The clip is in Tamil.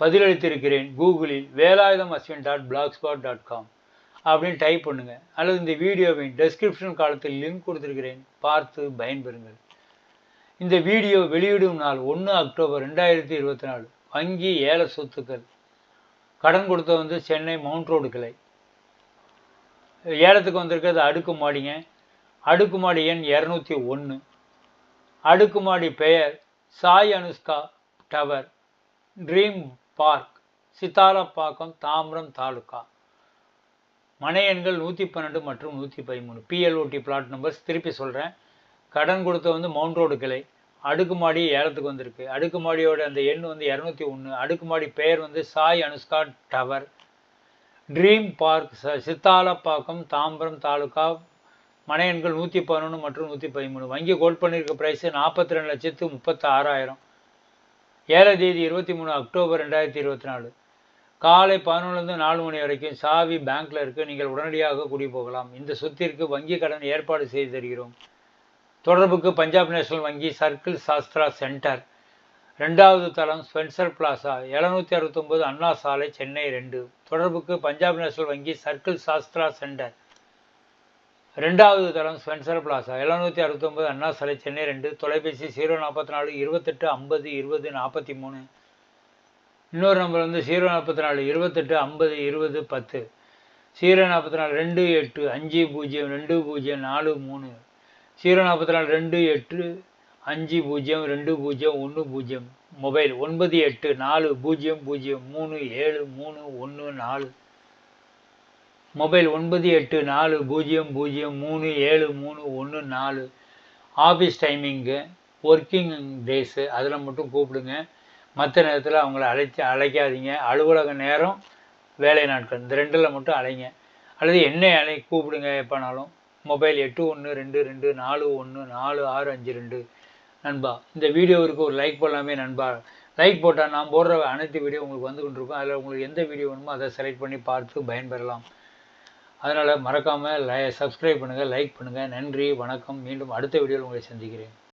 பதிலளித்திருக்கிறேன் கூகுளில் Velayudham Ashwin dot blog spot dot com அப்படின்னு டைப் பண்ணுங்கள் அல்லது இந்த வீடியோவின் டெஸ்கிரிப்ஷன் காலத்தில் லிங்க் கொடுத்துருக்கிறேன். பார்த்து பயன்பெறுங்கள். இந்த வீடியோ வெளியிடும் நாள் ஒன்று அக்டோபர் ரெண்டாயிரத்தி இருபத்தி நாலு. வங்கி ஏல சொத்துக்கள். கடன் கொடுத்த வந்து சென்னை மவுண்ட் ரோடு கிளை. ஏலத்துக்கு வந்திருக்கிறது அடுக்குமாடிங்க அடுக்குமாடி எண் இரநூத்தி ஒன்று அடுக்குமாடி பெயர் Sai Anushka tower. Dream park Sithalapakkam Tambaram taluka மனை எண்கள் நூற்றி பன்னெண்டு மற்றும் நூற்றி பதிமூணு பிஎல்ஓடி பிளாட் நம்பர்ஸ் திருப்பி சொல்கிறேன் கடன் கொடுத்த வந்து மவுண்ட் ரோடு கிளை. அடுக்குமாடி ஏலத்துக்கு வந்திருக்கு. அடுக்குமாடியோட அந்த எண் வந்து இரநூத்தி ஒன்று அடுக்குமாடி பெயர் வந்து Sai Anushka tower. Dream park ச சித்தாலப்பாக்கம் தாம்பரம் தாலுக்கா மனை எண்கள் நூற்றி பதினொன்று மற்றும் நூற்றி பதிமூணு வங்கி கோல் பண்ணியிருக்க ப்ரைஸு நாற்பத்தி ரெண்டு லட்சத்து முப்பத்தாறாயிரம். ஏழை தேதி இருபத்தி மூணு அக்டோபர் ரெண்டாயிரத்தி இருபத்தி நாலு. காலை பதினொன்றுலேருந்து நாலு மணி வரைக்கும் சாவி பேங்க்கில் இருக்குது நீங்கள் உடனடியாக குடி போகலாம் இந்த சொத்திற்கு வங்கி கடன் ஏற்பாடு செய்து தருகிறோம். தொடர்புக்கு பஞ்சாப் நேஷனல் வங்கி சர்க்கிள் சாஸ்திரா சென்டர். ரெண்டாவது தளம் ஸ்பென்சர் பிளாசா. எழுநூற்றி அறுபத்தொம்போது அண்ணா சாலை சென்னை ரெண்டு. தொடர்புக்கு பஞ்சாப் நேஷனல் வங்கி சர்க்கிள் சாஸ்திரா சென்டர். ரெண்டாவது தளம் ஸ்பென்சர் பிளாசா. எழுநூற்றி அறுபத்தொம்பது அண்ணா சாலை சென்னை ரெண்டு. தொலைபேசி ஜீரோ நாற்பத்தி நாலு இருபத்தெட்டு ஐம்பது இருபது நாற்பத்தி மூணு. இன்னொரு நம்பர் வந்து ஜீரோ நாற்பத்தி நாலு இருபத்தெட்டு ஐம்பது இருபது பத்து. ஜீரோ நாற்பத்தி நாலு ரெண்டு எட்டு அஞ்சு பூஜ்ஜியம் ரெண்டு பூஜ்ஜியம் நாலு மூணு. ஜீரோ நாற்பத்தி நாலு ரெண்டு எட்டு அஞ்சு பூஜ்ஜியம் ரெண்டு பூஜ்ஜியம் ஒன்று பூஜ்ஜியம். மொபைல் ஒன்பது எட்டு நாலு பூஜ்ஜியம் பூஜ்ஜியம் மூணு ஏழு மூணு ஒன்று நாலு. மொபைல் ஒன்பது எட்டு நாலு பூஜ்ஜியம் பூஜ்ஜியம் மூணு ஏழு மூணு ஒன்று நாலு. ஆஃபீஸ் டைமிங்கு ஒர்க்கிங் டேஸு அதில் மட்டும் கூப்பிடுங்க. மற்ற நேரத்தில் அவங்கள அழைச்சி அழைக்காதீங்க. அலுவலக நேரம் வேலை நாட்கள் இந்த ரெண்டில் மட்டும் அழைங்க அல்லது என்னை அழை கூப்பிடுங்க எப்போனாலும். மொபைல் எட்டு ஒன்று ரெண்டு ரெண்டு நாலு ஒன்று நாலு ஆறு அஞ்சு ரெண்டு. நண்பா இந்த வீடியோவிற்கு ஒரு லைக் போடலாமே நண்பா. லைக் போட்டால் நான் போடுற அனைத்து வீடியோ உங்களுக்கு வந்து கொண்டிருக்கும். அதில் உங்களுக்கு எந்த வீடியோ வேணுமோ அதை செலக்ட் பண்ணி பார்த்து பயன்பெறலாம். அதனால் மறக்காமல் லை சப்ஸ்கிரைப் பண்ணுங்கள் லைக் பண்ணுங்கள் நன்றி வணக்கம். மீண்டும் அடுத்த வீடியோவில் உங்களை சந்திக்கிறேன்.